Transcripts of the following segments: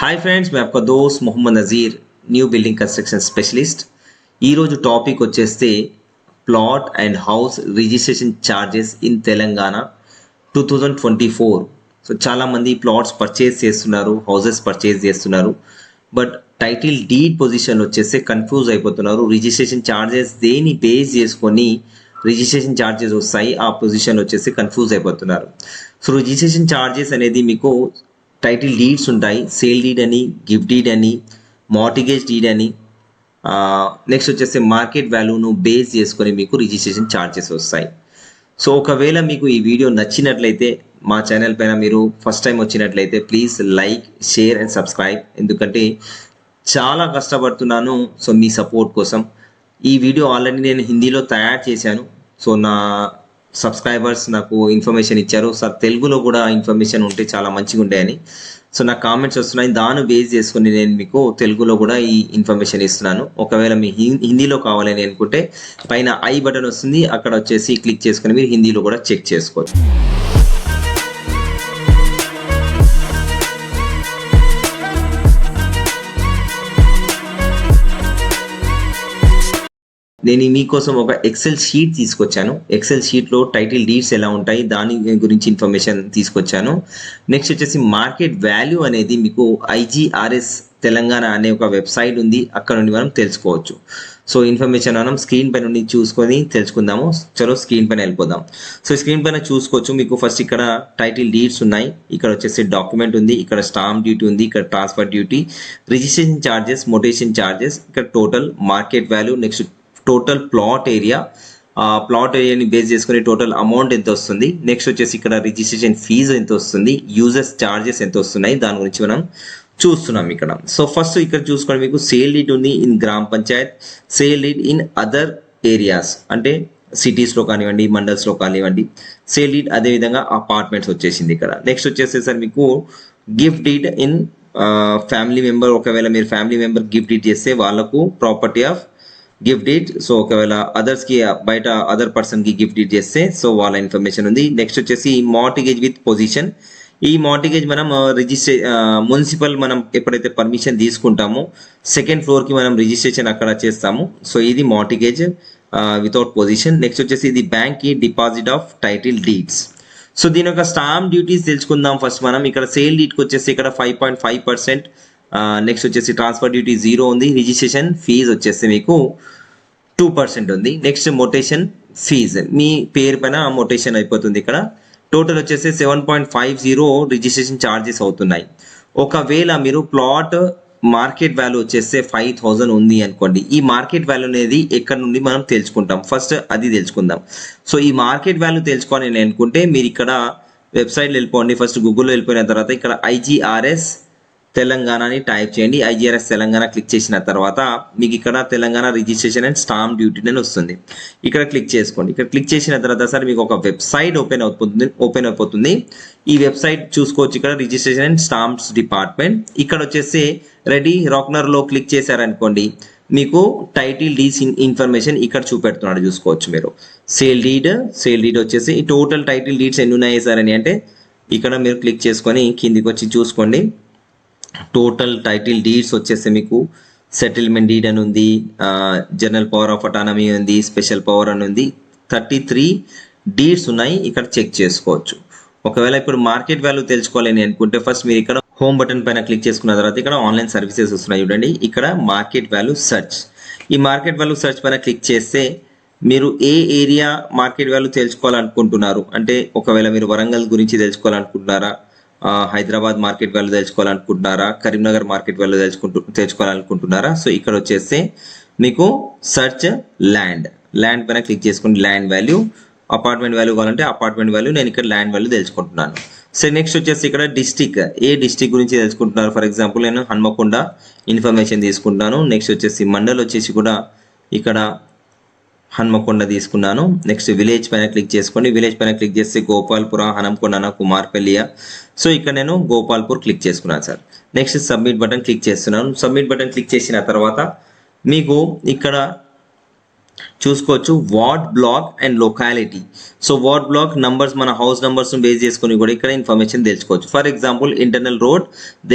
Hi friends मैं आपका दोस्त Mohammad Nazeer new building construction specialist ఈరోజు టాపిక్ వచ్చేస్తే plot and house registration charges in Telangana two thousand twenty four so చాలామంది plots purchase చేస్తున్నారు houses purchase చేస్తున్నారు but title deed position వచ్చేస్తే confuse అయిపోతున్నారు రిజిస్ట్రేషన్ ఛార్జెస్ దేని బేస్ చేసుకొని registration charges వస్తాయి ఆ పొజిషన్ వచ్చేసి కన్ఫ్యూజ్ అయిపోతున్నారు సో రిజిస్ట్రేషన్ ఛార్జెస్ అనేది మీకు టైటిల్ డీడ్స్ ఉంటాయి. సేల్ డీడ్ అని గిఫ్ట్ డీడ్ అని మార్టిగేజ్ డీడ్ అని. నెక్స్ట్ వచ్చేసి మార్కెట్ వాల్యూను బేస్ చేసుకొని మీకు రిజిస్ట్రేషన్ ఛార్జెస్ వస్తాయి. సో ఒకవేళ మీకు ఈ వీడియో నచ్చినట్లయితే మా ఛానల్ పైన మీరు ఫస్ట్ టైం వచ్చినట్లయితే please like share and subscribe. ఎందుకంటే చాలా కష్టపడుతున్నాను. సో మీ సపోర్ట్ కోసం. ఈ వీడియో ఆల్రెడీ నేను హిందీలో తయారు చేశాను. సో నా సబ్స్క్రైబర్స్ నాకు ఇన్ఫర్మేషన్ ఇచ్చారు. సార్ తెలుగులో కూడా ఇన్ఫర్మేషన్ ఉంటే చాలా మంచిగా ఉంటాయని సో నాకు కామెంట్స్ వస్తున్నాయి. దాన్ని బేస్ చేసుకుని నేను మీకు తెలుగులో కూడా ఈ ఇన్ఫర్మేషన్ ఇస్తున్నాను. ఒకవేళ మీ హిం- హిందీలో కావాలని అనుకుంటే పైన ఐ బటన్ వస్తుంది. అక్కడ వచ్చేసి క్లిక్ చేసుకుని మీరు హిందీలో కూడా చెక్ చేసుకోవచ్చు. నేను మీకోసం ఒక ఎక్సెల్ షీట్ తీసుకొచ్చాను. ఎక్సెల్ షీట్లో టైటిల్ డీడ్స్ ఎలా ఉంటాయి దాని గురించి ఇన్ఫర్మేషన్ తీసుకొచ్చాను. నెక్స్ట్ వచ్చేసి మార్కెట్ వాల్యూ అనేది మీకు ఐజీఆర్ఎస్ తెలంగాణ అనే ఒక వెబ్సైట్ ఉంది. అక్కడ నుండి మనం తెలుసుకోవచ్చు. సో ఇన్ఫర్మేషన్ మనం స్క్రీన్ పైన నుండి చూసుకొని తెలుసుకుందాము. చలో స్క్రీన్ పైన వెళ్ళిపోదాం. సో స్క్రీన్ పైన చూసుకోవచ్చు. మీకు ఫస్ట్ ఇక్కడ టైటిల్ డీడ్స్ ఉన్నాయి. ఇక్కడ వచ్చేసి డాక్యుమెంట్ ఉంది. ఇక్కడ స్టాంప్ డ్యూటీ ఉంది. ఇక్కడ transfer duty registration charges mutation charges ఇక్కడ total market value next total plot area ఆ ప్లాట్ ఏరియాని బేస్ చేసుకుని టోటల్ అమౌంట్ ఎంత వస్తుంది? నెక్స్ట్ వచ్చేసి ఇక్కడ రిజిస్ట్రేషన్ ఫీజు ఎంత వస్తుంది? యూజర్స్ ఛార్జెస్ ఎంత వస్తున్నాయి? దాని గురించి మనం చూస్తున్నాం ఇక్కడ. సో ఫస్ట్ ఇక్కడ చూసుకోండి మీకు సేల్ లీడ్ ఉంది ఇన్ గ్రామ panchayat sale deed in other areas అంటే సిటీస్లో కానివ్వండి మండల్స్లో కానివ్వండి సేల్ లీడ్ అదేవిధంగా అపార్ట్మెంట్స్ వచ్చేసింది ఇక్కడ. నెక్స్ట్ వచ్చేసేసరి మీకు gift deed in family member ఒకవేళ మీరు ఫ్యామిలీ మెంబర్ గిఫ్ట్ డీడ్ చేస్తే వాళ్ళకు property of gift deed so ఒకవేళ అదర్స్కి బయట అదర్ పర్సన్కి గిఫ్ట్ డీడ్ చేస్తే సో వాళ్ళ ఇన్ఫర్మేషన్ ఉంది. నెక్స్ట్ వచ్చేసి మార్టిగేజ్ విత్ పొజిషన్ ఈ మార్టిగేజ్ మనం రిజిస్ట్రే మున్సిపల్ మనం ఎప్పుడైతే పర్మిషన్ తీసుకుంటామో సెకండ్ ఫ్లోర్కి మనం రిజిస్ట్రేషన్ అక్కడ చేస్తాము. సో ఇది మార్టిగేజ్ వితౌట్ పొజిషన్ నెక్స్ట్ వచ్చేసి ఇది బ్యాంక్కి deposit of title deeds so దీని యొక్క స్టాంప్ డ్యూటీస్ తెలుసుకుందాం ఫస్ట్ మనం. ఇక్కడ సేల్ డీట్కి వచ్చేసి ఇక్కడ five point five percent next వచ్చేసి ట్రాన్స్ఫర్ డ్యూటీ జీరో ఉంది. రిజిస్ట్రేషన్ ఫీజ్ వచ్చేసి మీకు టూ పర్సెంట్ ఉంది. నెక్స్ట్ మొటేషన్ ఫీజ్ మీ పేరు పైన మొటేషన్ అయిపోతుంది ఇక్కడ. టోటల్ వచ్చేసి seven point five zero registration charges అవుతున్నాయి. ఒకవేళ మీరు ప్లాట్ మార్కెట్ వాల్యూ వచ్చేస్తే ఫైవ్ థౌజండ్ ఉంది అనుకోండి. ఈ మార్కెట్ వాల్యూ అనేది ఎక్కడ నుండి మనం తెలుసుకుంటాం? ఫస్ట్ అది తెలుసుకుందాం. సో ఈ మార్కెట్ వాల్యూ తెలుసుకోవాలని అనుకుంటే మీరు ఇక్కడ వెబ్సైట్లో వెళ్ళిపోండి. ఫస్ట్ గూగుల్లో వెళ్ళిపోయిన తర్వాత ఇక్కడ ఐజీఆర్ఎస్ తెలంగాణ అని టైప్ చేయండి. ఐజీఆర్ఎస్ తెలంగాణ క్లిక్ చేసిన తర్వాత మీకు ఇక్కడ Telangana registration and stamp duty అని వస్తుంది. ఇక్కడ క్లిక్ చేసుకోండి. ఇక్కడ క్లిక్ చేసిన తర్వాత సార్ మీకు ఒక వెబ్సైట్ ఓపెన్ అవుతుంది ఓపెన్ అయిపోతుంది. ఈ వెబ్సైట్ చూసుకోవచ్చు. ఇక్కడ రిజిస్ట్రేషన్ అండ్ స్టాంప్స్ డిపార్ట్మెంట్. ఇక్కడ వచ్చేసి రెడీ రాక్నర్లో క్లిక్ చేశారనుకోండి మీకు టైటిల్ డీస్ ఇన్ఫర్మేషన్ ఇక్కడ చూపెడుతున్నాడు చూసుకోవచ్చు మీరు. సేల్ డీడ్ సేల్ డీడ్ వచ్చేసి టోటల్ టైటిల్ డీడ్స్ ఎన్ని ఉన్నాయి సార్ అని అంటే ఇక్కడ మీరు క్లిక్ చేసుకొని కిందికి వచ్చి చూసుకోండి. టోటల్ టైటిల్ డీడ్స్ వచ్చేసి మీకు సెటిల్మెంట్ డీడ్ అని ఉంది జనరల్ పవర్ ఆఫ్ అటానమీ ఉంది స్పెషల్ పవర్ అని ఉంది. థర్టీ త్రీ డీడ్స్ ఉన్నాయి ఇక్కడ చెక్ చేసుకోవచ్చు. ఒకవేళ ఇప్పుడు మార్కెట్ వాల్యూ తెలుసుకోవాలని అనుకుంటే ఫస్ట్ మీరు ఇక్కడ హోమ్ బటన్ పైన క్లిక్ చేసుకున్న తర్వాత ఇక్కడ ఆన్లైన్ సర్వీసెస్ వస్తున్నాయి చూడండి. ఇక్కడ మార్కెట్ వాల్యూ సెర్చ్ ఈ మార్కెట్ వాల్యూ సెర్చ్ పైన క్లిక్ చేస్తే మీరు ఏ ఏరియా మార్కెట్ వాల్యూ తెలుసుకోవాలనుకుంటున్నారు? అంటే ఒకవేళ మీరు వరంగల్ గురించి తెలుసుకోవాలనుకుంటున్నారా? హైదరాబాద్ మార్కెట్ వాల్యూ తెలుసుకోవాలనుకుంటున్నారా? కరీంనగర్ మార్కెట్ వాల్యూ తెలుసుకుంటూ తెలుసుకోవాలనుకుంటున్నారా? సో ఇక్కడ వచ్చేస్తే మీకు సర్చ్ ల్యాండ్ ల్యాండ్ పైన క్లిక్ చేసుకుని ల్యాండ్ వాల్యూ అపార్ట్మెంట్ వాల్యూ కావాలంటే అపార్ట్మెంట్ వాల్యూ నేను ఇక్కడ ల్యాండ్ వాల్యూ తెలుసుకుంటున్నాను. సో నెక్స్ట్ వచ్చేసి ఇక్కడ డిస్టిక్ ఏ డిస్టిక్ గురించి తెలుసుకుంటున్నారు? ఫర్ ఎగ్జాంపుల్ నేను హన్మకొండ ఇన్ఫర్మేషన్ తీసుకుంటాను నెక్స్ట్ వచ్చేసి మండల్ వచ్చేసి కూడా ఇక్కడ హన్మకొండ తీసుకున్నాను. నెక్స్ట్ విలేజ్ పైన క్లిక్ చేసుకోండి. విలేజ్ పైన క్లిక్ చేస్తే గోపాల్పుర హనంకొండ కుమార్పల్లియ. సో ఇక్కడ నేను గోపాల్పూర్ క్లిక్ చేసుకున్నాను sir. Next submit button click చేస్తున్నాను. సబ్మిట్ బటన్ క్లిక్ చేసిన తర్వాత మీకు ఇక్కడ చూసుకోవచ్చు ward block and locality. So ward block numbers మన హౌస్ నంబర్స్ బేస్ చేసుకొని కూడా ఇక్కడ ఇన్ఫర్మేషన్ తెలుసుకోవచ్చు. For example internal road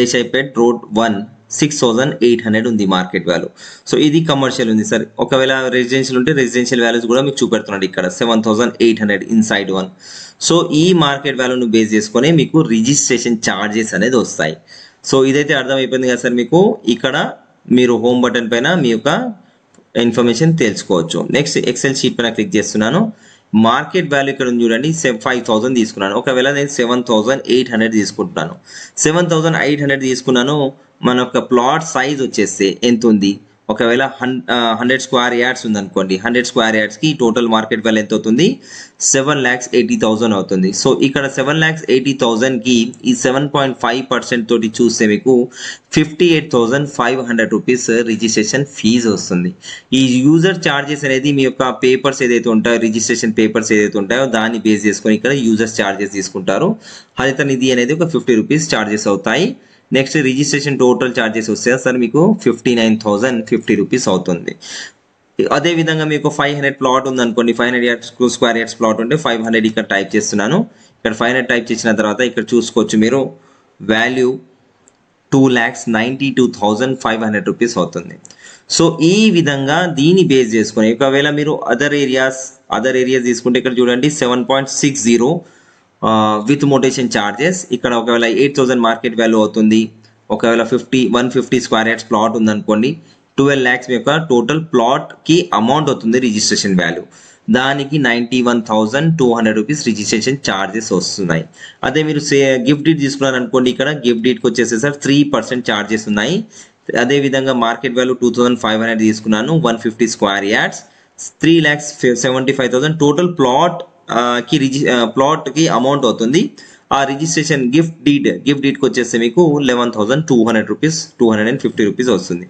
Desaipet road one. Six thousand eight hundred ఉంది మార్కెట్ వాల్యూ సో ఇది కమర్షియల్ ఉంది సార్ ఒకవేళ రెసిడెన్షియల్ ఉంటే రెసిడెన్షియల్ వాల్యూస్ కూడా మీకు చూపెడుతున్నాడు ఇక్కడ seven thousand eight hundred inside one so ఈ మార్కెట్ వాల్యూను బేస్ చేసుకొని మీకు రిజిస్ట్రేషన్ ఛార్జెస్ అనేది వస్తాయి. సో ఇదైతే అర్థమైపోయింది కదా సార్ మీకు? ఇక్కడ మీరు హోమ్ బటన్ పైన మీ యొక్క ఇన్ఫర్మేషన్ తెలుసుకోవచ్చు. నెక్స్ట్ ఎక్సెల్ షీట్ పైన క్లిక్ చేస్తున్నాను. మార్కెట్ వాల్యూ ఇక్కడ చూడండి ఫైవ్ థౌసండ్ తీసుకున్నాను. ఒకవేళ నేను సెవెన్ థౌసండ్ ఎయిట్ హండ్రెడ్ తీసుకుంటున్నాను. సెవెన్ థౌసండ్ ఎయిట్ హండ్రెడ్ తీసుకున్నాను. మన యొక్క ప్లాట్ సైజ్ వచ్చేస్తే ఎంత ఉంది? ఒకవేళ హన్ హండ్రెడ్ స్క్వేర్ యార్డ్స్ ఉందనుకోండి హండ్రెడ్ స్క్వేర్ యార్డ్స్కి టోటల్ మార్కెట్ వాల్యూ ఎంత అవుతుంది సెవెన్ ల్యాక్స్ ఎయిటీ థౌసండ్ అవుతుంది. సో ఇక్కడ సెవెన్ ల్యాక్స్ ఎయిటీ థౌసండ్కి ఈ సెవెన్ పాయింట్ ఫైవ్ పర్సెంట్ తోటి చూస్తే మీకు fifty eight thousand five hundred rupees registration fee వస్తుంది. ఈ యూజర్ ఛార్జెస్ అనేది మీ యొక్క పేపర్స్ ఏదైతే ఉంటాయో రిజిస్ట్రేషన్ పేపర్స్ ఏదైతే ఉంటాయో దాన్ని బేస్ చేసుకొని ఇక్కడ యూజర్స్ ఛార్జెస్ తీసుకుంటారు. హరిత నిధి అనేది ఒక ఫిఫ్టీ రూపీస్ ఛార్జెస్ అవుతాయి. నెక్స్ట్ రిజిస్ట్రేషన్ టోటల్ ఛార్జెస్ వస్తే సార్ మీకు fifty nine thousand fifty rupees అవుతుంది. అదే విధంగా మీకు ఫైవ్ హండ్రెడ్ ప్లాట్ ఉందనుకోండి five hundred yards square yards plot ఉంటే ఫైవ్ హండ్రెడ్ ఇక్కడ టైప్ చేస్తున్నాను. ఇక్కడ ఫైవ్ హండ్రెడ్ టైప్ చేసిన తర్వాత ఇక్కడ చూసుకోవచ్చు మీరు value two lakhs ninety two thousand five hundred rupees అవుతుంది. సో ఈ విధంగా దీన్ని బేస్ చేసుకుని ఒకవేళ మీరు అదర్ ఏరియాస్ అదర్ ఏరియాస్ తీసుకుంటే ఇక్కడ చూడండి seven point six zero with mutation charges ఇక్కడ ఒకవేళ ఎయిట్ థౌసండ్ మార్కెట్ వాల్యూ అవుతుంది ఒకవేళ fifty one fifty square yards plot ఉందనుకోండి ట్వెల్వ్ ల్యాక్స్ యొక్క టోటల్ ప్లాట్కి అమౌంట్ అవుతుంది రిజిస్ట్రేషన్ వాల్యూ దానికి ninety one thousand two hundred rupees registration charges వస్తున్నాయి. అదే మీరు సే గిఫ్ట్ డీట్ తీసుకున్నారు అనుకోండి ఇక్కడ గిఫ్ట్ డీట్కి వచ్చేసి సార్ త్రీ పర్సెంట్ ఛార్జెస్ ఉన్నాయి. అదే విధంగా market value two thousand five hundred తీసుకున్నాను one fifty square yards three lakhs seventy five thousand total plot కి రిజి ప్లాట్కి అమౌంట్ అవుతుంది. ఆ రిజిస్ట్రేషన్ గిఫ్ట్ డీడ్ గిఫ్ట్ డీడ్కి వచ్చేస్తే మీకు eleven thousand two hundred rupees two hundred and fifty rupees వస్తుంది.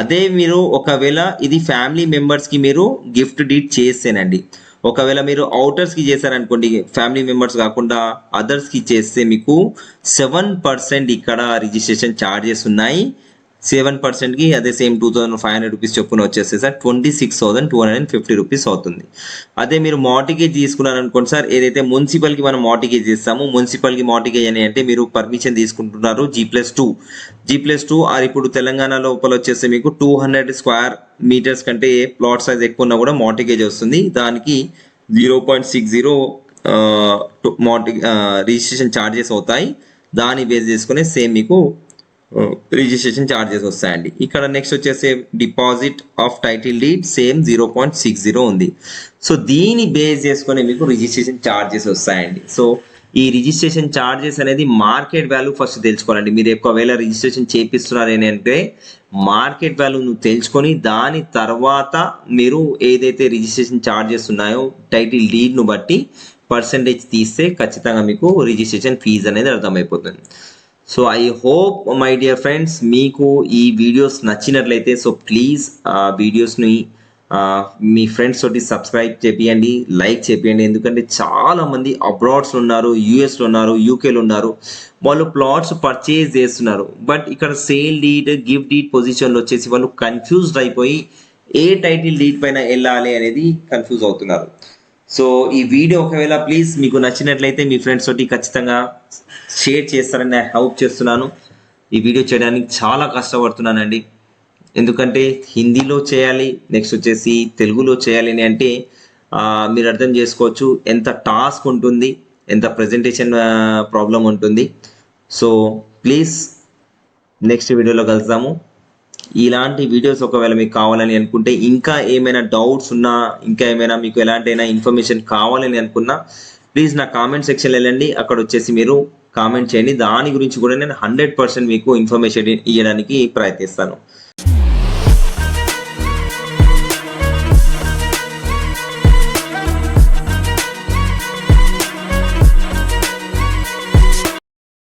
అదే మీరు ఒకవేళ ఇది ఫ్యామిలీ మెంబర్స్కి మీరు గిఫ్ట్ డీడ్ చేస్తేనండి. ఒకవేళ మీరు అవుటర్స్కి చేశారనుకోండి ఫ్యామిలీ మెంబర్స్ కాకుండా అదర్స్కి చేస్తే మీకు సెవెన్ పర్సెంట్ ఇక్కడ రిజిస్ట్రేషన్ ఛార్జెస్ ఉన్నాయి. సెవెన్ పర్సెంట్కి అదే same two thousand five hundred rupees చొప్పున వచ్చేస్తే sir twenty six thousand two hundred and fifty rupees అవుతుంది. అదే మీరు మార్టిగేజ్ తీసుకున్నారు అనుకోండి సార్ ఏదైతే మున్సిపల్కి మనం మార్టిగేజ్ ఇస్తాము మున్సిపల్కి మార్టిగేజ్ అని అంటే మీరు పర్మిషన్ తీసుకుంటున్నారు G plus two G plus two or ఇప్పుడు తెలంగాణ లోపల వచ్చేస్తే మీకు టూ హండ్రెడ్ స్క్వేర్ మీటర్స్ కంటే ప్లాట్ సైజ్ ఎక్కువ ఉన్నా కూడా మార్టిగేజ్ వస్తుంది. దానికి జీరో పాయింట్ సిక్స్ జీరో మార్టి రిజిస్ట్రేషన్ ఛార్జెస్ అవుతాయి. దాన్ని బేస్ చేసుకుని సేమ్ మీకు రిజిస్ట్రేషన్ ఛార్జెస్ వస్తాయండి ఇక్కడ నెక్స్ట్ వచ్చేసి deposit of title deed same zero point six zero ఉంది. సో దీన్ని బేస్ చేసుకొని మీకు రిజిస్ట్రేషన్ ఛార్జెస్ వస్తాయండి. సో ఈ రిజిస్ట్రేషన్ ఛార్జెస్ అనేది మార్కెట్ వాల్యూ ఫస్ట్ తెలుసుకోవాలండి. మీరు ఒకవేళ రిజిస్ట్రేషన్ చేపిస్తున్నారు ఏంటంటే మార్కెట్ వాల్యూ నువ్వు తెలుసుకొని దాని తర్వాత మీరు ఏదైతే రిజిస్ట్రేషన్ ఛార్జెస్ ఉన్నాయో టైటిల్ డీడ్ను బట్టి పర్సంటేజ్ తీస్తే ఖచ్చితంగా మీకు రిజిస్ట్రేషన్ ఫీజు అనేది అర్థమైపోతుంది. So I hope my dear friends మీకు ఈ వీడియోస్ నచ్చినట్లయితే సో ప్లీజ్ ఆ వీడియోస్ని మీ ఫ్రెండ్స్ తోటి సబ్స్క్రైబ్ చేపియండి లైక్ చేపియండి. ఎందుకంటే చాలా మంది అబ్రాడ్స్ ఉన్నారు యూఎస్లో ఉన్నారు యూకేలో ఉన్నారు వాళ్ళు ప్లాట్స్ పర్చేజ్ చేస్తున్నారు. బట్ ఇక్కడ సేల్ డీడ్ గిఫ్ట్ డీడ్ పొజిషన్లో వచ్చేసి వాళ్ళు కన్ఫ్యూజ్డ్ అయిపోయి ఏ టైటిల్ డీడ్ పైన వెళ్ళాలి అనేది కన్ఫ్యూజ్ అవుతున్నారు. సో ఈ వీడియో ఒకవేళ ప్లీజ్ మీకు నచ్చినట్లయితే మీ ఫ్రెండ్స్ తోటి ఖచ్చితంగా షేర్ చేస్తారని నేను హోప్ చేస్తున్నాను. ఈ వీడియో చేయడానికి చాలా కష్టపడుతున్నానండి. ఎందుకంటే హిందీలో చేయాలి నెక్స్ట్ వచ్చేసి తెలుగులో చేయాలి అని అంటే మీరు అర్థం చేసుకోవచ్చు ఎంత టాస్క్ ఉంటుంది ఎంత ప్రజెంటేషన్ ప్రాబ్లం ఉంటుంది. సో ప్లీజ్ నెక్స్ట్ వీడియోలో కలుద్దాము. ఇలాంటి వీడియోస్ ఒకవేళ మీకు కావాలని అనుకుంటే ఇంకా ఏమైనా డౌట్స్ ఉన్నా ఇంకా ఏమైనా మీకు ఎలాంటైనా ఇన్ఫర్మేషన్ కావాలని అనుకున్నా ప్లీజ్ నా కామెంట్ సెక్షన్ వెళ్ళండి. అక్కడ వచ్చేసి మీరు కామెంట్ చేయండి. దాని గురించి కూడా నేను హండ్రెడ్ పర్సెంట్ మీకు ఇన్ఫర్మేషన్ ఇవ్వడానికి ప్రయత్నిస్తాను.